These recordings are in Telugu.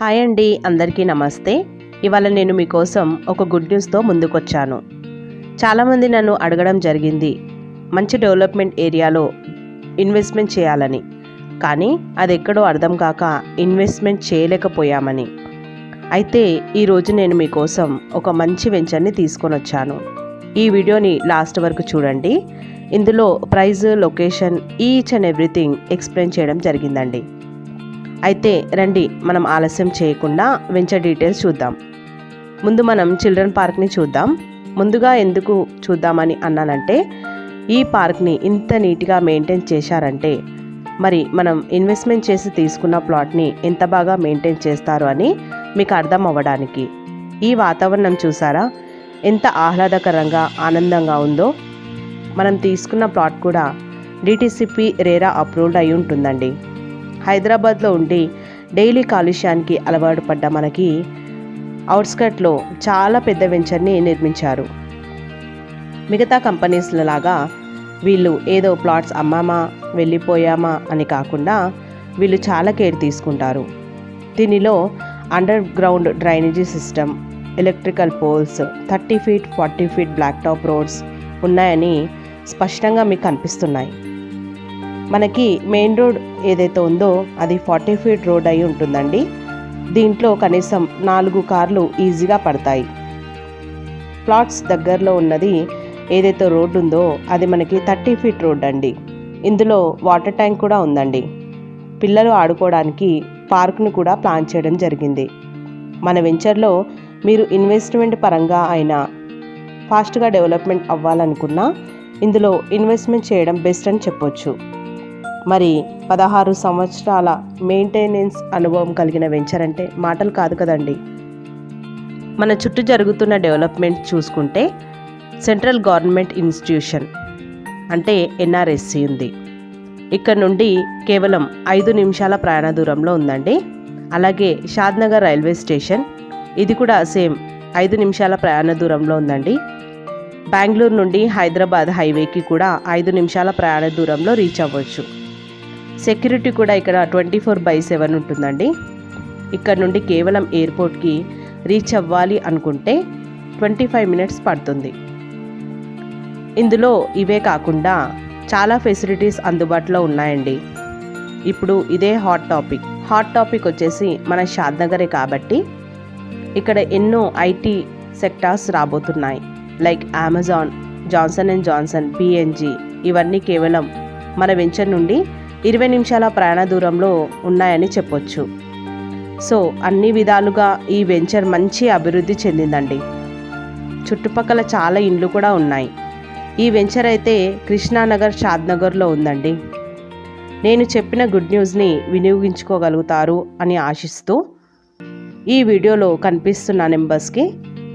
హాయ్ అండి అందరికీ నమస్తే. ఇవాళ నేను మీకోసం ఒక గుడ్ న్యూస్తో ముందుకొచ్చాను. చాలామంది నన్ను అడగడం జరిగింది మంచి డెవలప్మెంట్ ఏరియాలో ఇన్వెస్ట్మెంట్ చేయాలని. కానీ అది ఎక్కడో అర్థం కాక ఇన్వెస్ట్మెంట్ చేయలేకపోయామని. అయితే ఈరోజు నేను మీకోసం ఒక మంచి వెంచర్ని తీసుకొని వచ్చాను ఈ వీడియోని లాస్ట్ వరకు చూడండి. ఇందులో price location each and everything explain చేయడం జరిగిందండి. అయితే రండి మనం ఆలస్యం చేయకుండా వెంచర్ డీటెయిల్స్ చూద్దాం. ముందు మనం చిల్డ్రన్ పార్క్ని చూద్దాం. ముందుగా ఎందుకు చూద్దామని అన్నానంటే ఈ పార్క్ని ఇంత నీట్గా మెయింటైన్ చేశారంటే మరి మనం ఇన్వెస్ట్మెంట్ చేసి తీసుకున్న ప్లాట్ని ఎంత బాగా మెయింటైన్ చేస్తారు అని మీకు అర్థం అవ్వడానికి. ఈ వాతావరణం చూసారా? ఎంత ఆహ్లాదకరంగా ఆనందంగా ఉందో. మనం తీసుకున్న ప్లాట్ కూడా డిటిసిపి రేరా అప్రూవ్డ్ అయి ఉంటుందండి. హైదరాబాద్లో ఉండి డైలీ కాలుష్యానికి అలవాటు పడ్డ మనకి అవుట్స్కట్లో చాలా పెద్ద వెంచర్ని నిర్మించారు. మిగతా కంపెనీస్ల లాగా వీళ్ళు ఏదో ప్లాట్స్ అమ్మామా వెళ్ళిపోయామా అని కాకుండా వీళ్ళు చాలా కేర్ తీసుకుంటారు. దీనిలో underground drainage system electrical poles thirty feet forty feet black top roads ఉన్నాయని స్పష్టంగా మీకు కనిపిస్తున్నాయి. మనకి మెయిన్ రోడ్ ఏదైతే ఉందో అది ఫార్టీ ఫీట్ రోడ్ అయి ఉంటుందండి. దీంట్లో కనీసం నాలుగు కార్లు ఈజీగా పడతాయి. ప్లాట్స్ దగ్గరలో ఉన్నది ఏదైతే రోడ్డు ఉందో అది మనకి థర్టీ ఫీట్ రోడ్ అండి. ఇందులో వాటర్ ట్యాంక్ కూడా ఉందండి. పిల్లలు ఆడుకోవడానికి పార్క్ను కూడా ప్లాన్ చేయడం జరిగింది. మన వెంచర్లో మీరు ఇన్వెస్ట్మెంట్ పరంగా అయినా ఫాస్ట్గా డెవలప్మెంట్ అవ్వాలనుకున్నా ఇందులో ఇన్వెస్ట్మెంట్ చేయడం బెస్ట్ అని చెప్పొచ్చు. మరి పదహారు సంవత్సరాల మెయింటెనెన్స్ అనుభవం కలిగిన వెంచర్ అంటే మాటలు కాదు కదండి. మన చుట్టూ జరుగుతున్న డెవలప్మెంట్ చూసుకుంటే సెంట్రల్ గవర్నమెంట్ ఇన్స్టిట్యూషన్ అంటే ఎన్ఆర్ఎస్సి ఉంది. ఇక్కడ నుండి కేవలం ఐదు నిమిషాల ప్రయాణ దూరంలో ఉందండి. అలాగే షాద్నగర్ రైల్వే స్టేషన్ ఇది కూడా సేమ్ ఐదు నిమిషాల ప్రయాణ దూరంలో ఉందండి. బెంగళూరు నుండి హైదరాబాద్ హైవేకి కూడా ఐదు నిమిషాల ప్రయాణ దూరంలో రీచ్ అవ్వచ్చు. సెక్యూరిటీ కూడా ఇక్కడ ట్వంటీ ఫోర్ బై సెవెన్ ఉంటుందండి. ఇక్కడ నుండి కేవలం ఎయిర్పోర్ట్కి రీచ్ అవ్వాలి అనుకుంటే ట్వంటీ ఫైవ్ మినిట్స్ పడుతుంది. ఇందులో ఇవే కాకుండా చాలా ఫెసిలిటీస్ అందుబాటులో ఉన్నాయండి. ఇప్పుడు ఇదే హాట్ టాపిక్. హాట్ టాపిక్ వచ్చేసి మన షాద్నగరే కాబట్టి ఇక్కడ ఎన్నో ఐటీ సెక్టార్స్ రాబోతున్నాయి. Like Amazon Johnson and Johnson PNG ఇవన్నీ కేవలం మన వెంచర్ నుండి ఇరవై నిమిషాల ప్రయాణ దూరంలో ఉన్నాయని చెప్పొచ్చు. సో అన్ని విధాలుగా ఈ వెంచర్ మంచి అభివృద్ధి చెందిందండి. చుట్టుపక్కల చాలా ఇండ్లు కూడా ఉన్నాయి. ఈ వెంచర్ అయితే కృష్ణానగర్ షాద్నగర్లో ఉందండి. నేను చెప్పిన గుడ్ న్యూస్ని వినియోగించుకోగలుగుతారు అని ఆశిస్తూ ఈ వీడియోలో కనిపిస్తున్న నెంబర్స్కి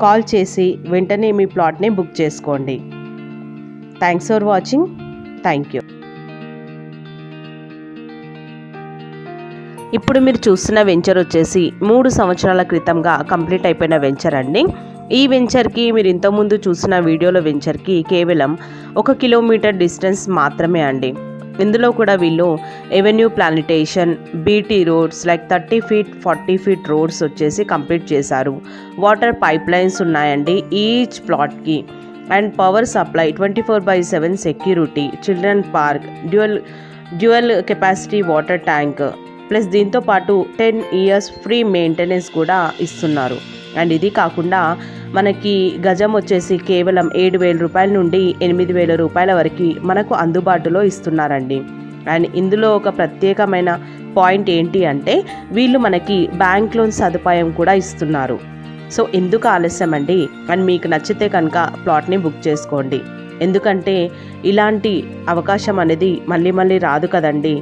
కాల్ చేసి వెంటనే మీ ప్లాట్ని బుక్ చేసుకోండి. Thanks for watching. Thank you. ఇప్పుడు మీరు చూస్తున్న వెంచర్ వచ్చేసి మూడు సంవత్సరాల క్రితంగా కంప్లీట్ అయిపోయిన వెంచర్ అండి. ఈ వెంచర్కి మీరు ఇంతకుముందు చూసిన వీడియోలో వెంచర్కి కేవలం ఒక కిలోమీటర్ డిస్టెన్స్ మాత్రమే అండి. ఇందులో కూడా వీళ్ళు avenue plantation BT roads like thirty feet forty feet roads వచ్చేసి కంప్లీట్ చేశారు. వాటర్ పైప్ లైన్స్ ఉన్నాయండి each ప్లాట్కి. And power supply twenty four by seven security children park dual dual capacity water tank plus దీంతో పాటు టెన్ ఇయర్స్ ఫ్రీ మెయింటెనెన్స్ కూడా ఇస్తున్నారు. అండ్ ఇది కాకుండా మనకి గజం వచ్చేసి కేవలం ఏడు వేల రూపాయల నుండి ఎనిమిది వేల రూపాయల వరకు మనకు అందుబాటులో ఇస్తున్నారండి. అండ్ ఇందులో ఒక ప్రత్యేకమైన పాయింట్ ఏంటి అంటే వీళ్ళు మనకి బ్యాంక్ లోన్ సదుపాయం కూడా ఇస్తున్నారు. సో ఎందుకు ఆలస్యం అండి? అండ్ మీకు నచ్చితే కనుక ప్లాట్ని బుక్ చేసుకోండి. ఎందుకంటే ఇలాంటి అవకాశం అనేది మళ్ళీ మళ్ళీ రాదు కదండి.